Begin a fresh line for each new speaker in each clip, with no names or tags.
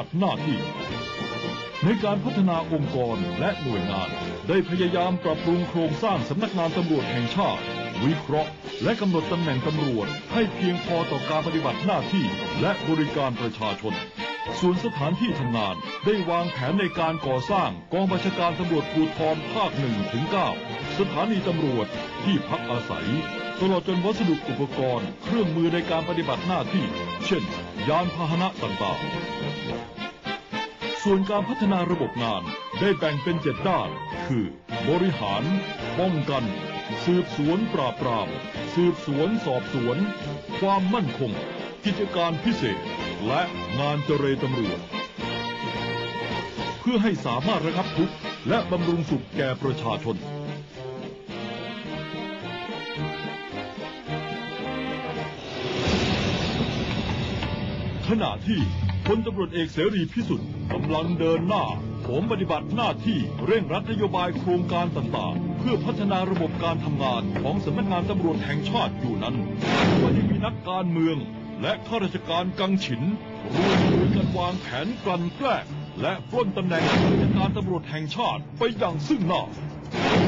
บัติหน้าที่ ในการพัฒนาองค์กรและหน่วยงาน ได้พยายามปรับปรุงโครงสร้างสำนักงานตำรวจแห่งชาติ วิเคราะห์ และกำหนดตำแหน่งตำรวจ ให้เพียงพอต่อการปฏิบัติหน้าที่และบริการประชาชนส่วนสถานที่ทำงานได้วางแผนในการก่อสร้างกองบัญชาการตำรวจภูธรภาคหนึ่งถึงเก้าสถานีตำรวจที่พักอาศัย ตลอดจนวัสดุอุปกรณ์ เครื่องมือในการปฏิบัติหน้าที่ เช่น ยานพาหนะต่างๆ ส่วนการพัฒนาระบบงานได้แบ่งเป็นเจ็ดด้าน คือ บริหาร ป้องกัน สืบสวนปราบปราม สืบสวนสอบสวน ความมั่นคง กิจการพิเศษ และงานเจรตำรวจ เพื่อให้สามารถระงับทุกข์และบำรุงสุขแก่ประชาชน ขณะที่พลตำรวจเอกเสรีพิสุทธิ์กำลังเดินหน้าผมปฏิบัติหน้าที่เร่งรัดนโยบายโครงการต่างๆ เพื่อพัฒนาระบบการทำงานของสำนักงานตำรวจแห่งชาติอยู่นั้นก็ยังมีนักการเมือง และข้าราชการกังฉินร่วมมือกันวางแผนกลั่นแกล้งและปล้นตำแหน่งข้าราชการตำรวจแห่งชาติไปอย่างซึ่งหน้า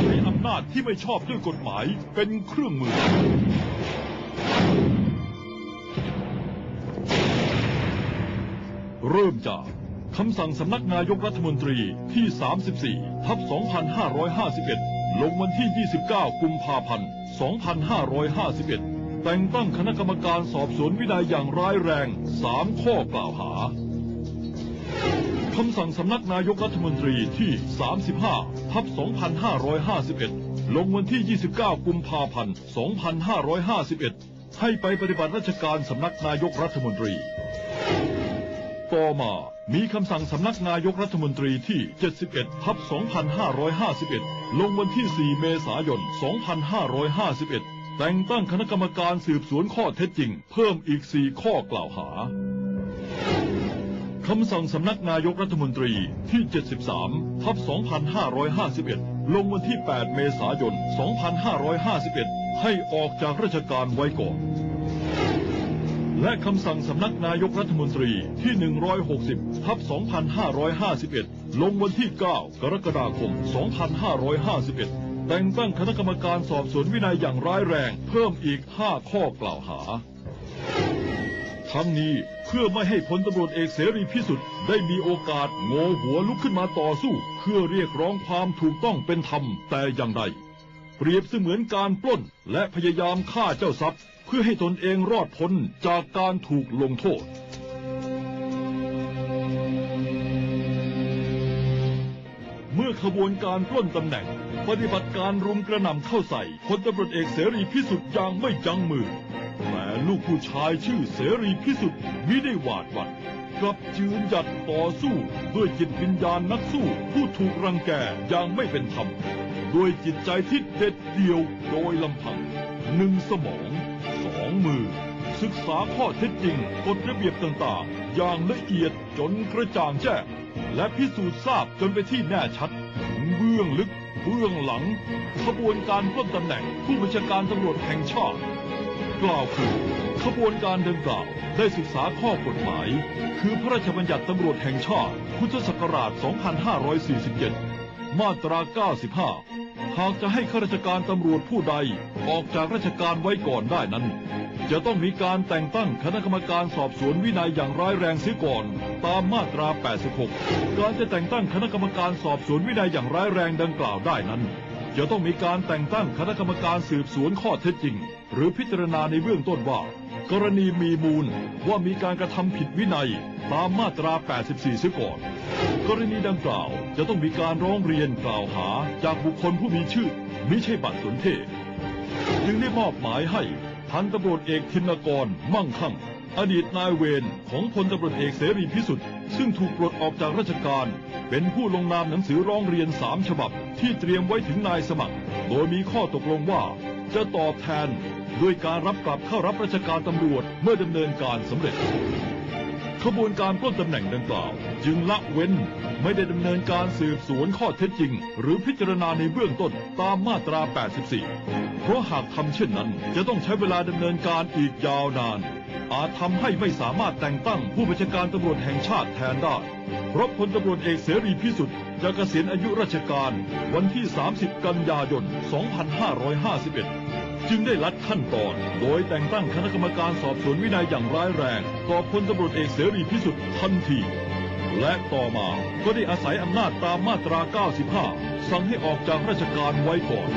ใช้อำนาจที่ไม่ชอบด้วยกฎหมายเป็นเครื่องมือ เริ่มจากคำสั่งสำนักนายกรัฐมนตรีที่ 34 ทับ 2551 ลงวันที่ 29 กุมภาพันธ์ 2551 แต่งตั้งคณะกรรมการสอบสวนวินัยอย่างร้ายแรง 3 ข้อกล่าวหาคำสั่งสำนักนายกรัฐมนตรีที่ 35 ทับ 2551 ลงวันที่ 29 กุมภาพันธ์ 2551 ให้ไปปฏิบัติราชการสำนักนายกรัฐมนตรี ต่อมา มีคำสั่งสำนักนายกรัฐมนตรีที่ 71ทับ2551 ลงวันที่ 4 เมษายน 2551 แต่งตั้งคณะกรรมการสืบสวนข้อเท็จจริง เพิ่มอีก 4 ข้อกล่าวหาคำสั่งสำนักนายกรัฐมนตรีที่ 73ทับ2551 ลงวันที่ 8 เมษายน 2551 ให้ออกจากราชการไว้ก่อน และคำสั่งสำนักนายกรัฐมนตรีที่ 160ทับ2551 ลงวันที่ 9 กรกฎาคม 2551 แต่งตั้งคณะกรรมการสอบสวนวินัยอย่างร้ายแรง เพิ่มอีก 5 ข้อกล่าวหา ทั้งนี้เพื่อไม่ให้พลตำรวจเอกเสรีพิสุทธิ์ได้มีโอกาสโงหัวลุกขึ้นมาต่อสู้ เพื่อเรียกร้องความถูกต้องเป็นธรรมแต่อย่างใดเปรียบเสมือนการปล้นและพยายามฆ่าเจ้าทรัพย์ พื่อให้ตนเองรอดพ้นจากการถูกลงโทษ เมื่อขบวนการปล้นตำแหน่ง ปฏิบัติการรุมกระหน่ำเข้าใส่พลตำรวจเอกเสรีพิสุทธิ์อย่างไม่ยั้งมือแต่ลูกผู้ชายชื่อเสรีพิสุทธิ์มิได้หวาดหวั่นกลับยืนหยัดต่อสู้ด้วยจิตวิญญาณนักสู้ผู้ถูกรังแกอย่างไม่เป็นธรรมด้วยจิตใจที่เด็ดเดี่ยวโดยลำพัง หนึ่งสมองสองมือ ศึกษาข้อเท็จจริงกฎระเบียบต่างๆ อย่างละเอียดจนกระจ่างแจ้งและพิสูจน์ทราบจนไปที่แน่ชัดถึงเบื้องลึก เบื้องหลังขบวนการปล้นตำแหน่งผู้บัญชาการตำรวจแห่งชาติกล่าวคือขบวนการดังกล่าวได้ศึกษาข้อกฎหมาย คือพระราชบัญญัติตำรวจแห่งชาติ พุทธศักราช 2547 มาตรา 95 หากจะให้ข้าราชการตำรวจผู้ใดออกจากราชการไว้ก่อนได้นั้น จะต้องมีการแต่งตั้งคณะกรรมการสอบสวนวินัยอย่างร้ายแรงเสียก่อน ตามมาตรา 86 การจะแต่งตั้งคณะกรรมการสอบสวนวินัยอย่างร้ายแรงดังกล่าวได้นั้น จะต้องมีการแต่งตั้งคณะกรรมการสืบสวนข้อเท็จจริง หรือพิจารณาในเบื้องต้นว่า กรณีมีมูลว่ามีการกระทำผิดวินัยตามมาตรา 84 เสียก่อน กรณีดังกล่าวจะต้องมีการร้องเรียนกล่าวหาจากบุคคลผู้มีชื่อมิใช่บัตรสนเทศ จึงได้มอบหมายให้พันตำรวจเอกธินกรมั่งคั่ง อดีตนายเวรของพลตำรวจเอกเสรีพิสุทธิ์ซึ่งถูกปลดออกจากราชการ เป็นผู้ลงนามหนังสือร้องเรียนสามฉบับที่เตรียมไว้ถึงนายสมัคร โดยมีข้อตกลงว่าจะตอบแทนด้วยการรับกลับเข้ารับราชการตำรวจเมื่อดำเนินการสำเร็จ ขบวนการปล้นตำแหน่งดังกล่าว จึงละเว้นไม่ได้ดำเนินการสืบสวนข้อเท็จจริง หรือพิจารณาในเบื้องต้นตามมาตรา 84 เพราะหากทำเช่นนั้น จะต้องใช้เวลาดำเนินการอีกยาวนาน อาจทำให้ไม่สามารถแต่งตั้งผู้บัญชาการตำรวจแห่งชาติแทนได้ เพราะพลตำรวจเอกเสรีพิสุทธิ์จะเกษียณอายุราชการ วันที่ 30 กันยายน 2551 จึงได้ลัดขั้นตอน โดยแต่งตั้งคณะกรรมการสอบสวนวินัยอย่างร้ายแรง ต่อพลตำรวจเอกเสรีพิสุทธิ์ทันที และต่อมาก็ได้อาศัยอำนาจตามมาตรา 95 สั่งให้ออกจากราชการไว้ก่อน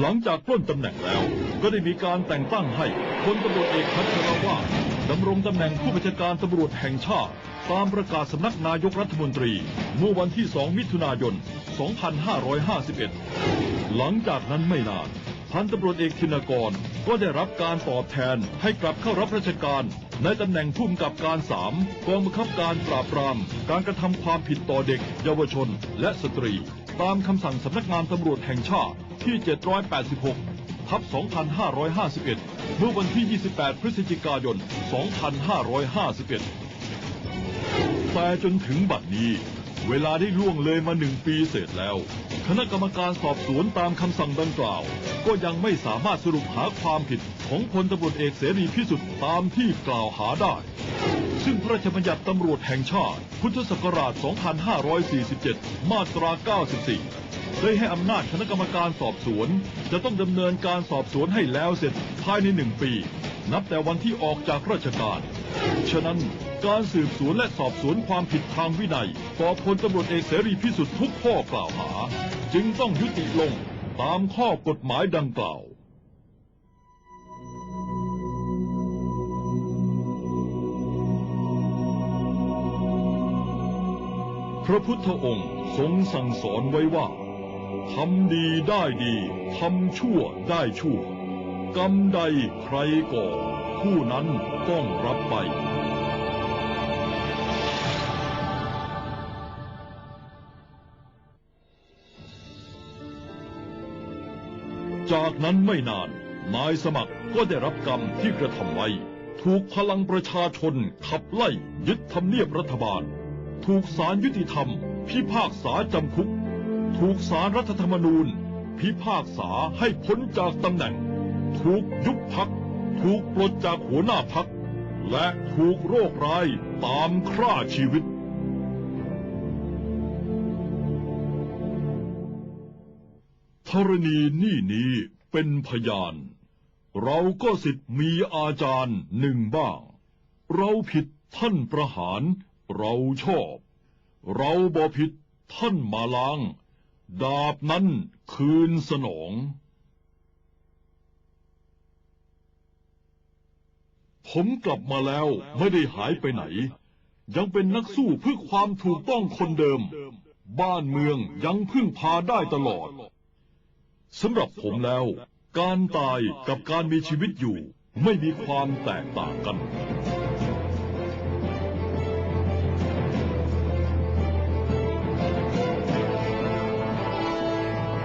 หลังจากปล้นตำแหน่งแล้ว ก็ได้มีการแต่งตั้งให้พลตำรวจเอกพัชรวาทดำรงตำแหน่งผู้บัญชาการตำรวจแห่งชาติตามประกาศสำนักนายกรัฐมนตรี เมื่อวันที่ 2 มิถุนายน 2551 หลังจากนั้นไม่นาน พันตำรวจเอกธินกรก็ได้รับการตอบแทนให้กลับเข้ารับราชการ ในตำแหน่งผู้กำกับการ3กองบังคับการปราบปราม การกระทำความผิดต่อเด็ก เยาวชน และสตรี ตามคำสั่งสำนักงานตำรวจแห่งชาติที่ 786 ทับ 2551 เมื่อวันที่ 28 พฤศจิกายน 2551 แต่จนถึงบัดนี้ เวลาได้ล่วงเลยมาหนึ่งปีเสร็จแล้ว คณะกรรมการสอบสวนตามคำสั่งดังกล่าว ก็ยังไม่สามารถสรุปหาความผิดของพลตำรวจเอกเสรีพิสุทธิ์ตามที่กล่าวหาได้ ซึ่งพระราชบัญญัติตำรวจแห่งชาติ พุทธศักราช 2547 มาตรา 94 ได้ให้อำนาจคณะกรรมการสอบสวน จะต้องดำเนินการสอบสวนให้แล้วเสร็จภายในหนึ่งปี นับแต่วันที่ออกจากราชการ ฉะนั้น การสืบสวนและสอบสวนความผิดทางวินัยต่อพลตำรวจเอกเสรีพิสุทธิ์ทุกข้อกล่าวหา จึงต้องยุติลงตามข้อกฎหมายดังกล่าว พระพุทธองค์ทรงสั่งสอนไว้ว่าทำดีได้ดีทำชั่วได้ชั่ว กรรมใดใครก่อ ผู้นั้นต้องรับไป จากนั้นไม่นาน นายสมัครก็ได้รับกรรมที่กระทำไว้ ถูกพลังประชาชนขับไล่ยึดทำเนียบรัฐบาล ถูกศาลยุติธรรม พิพากษาจำคุก ถูกศาลรัฐธรรมนูญ พิพากษาให้พ้นจากตำแหน่ง ถูกยุบพัก ถูกปลดจากหัวหน้าพัก และถูกโรคร้ายตามฆ่าชีวิต ธรณีนี่นี้เป็นพยาน เราก็สิทธิ์มีอาจารย์หนึ่งบ้าง เราผิดท่านประหาร เราชอบ เราบ่ผิดท่านมาล้าง ดาบนั้นคืนสนอง ผมกลับมาแล้วไม่ได้หายไปไหน ยังเป็นนักสู้เพื่อความถูกต้องคนเดิม บ้านเมืองยังพึ่งพาได้ตลอด สำหรับผมแล้ว การตายกับการมีชีวิตอยู่ ไม่มีความแตกต่างกัน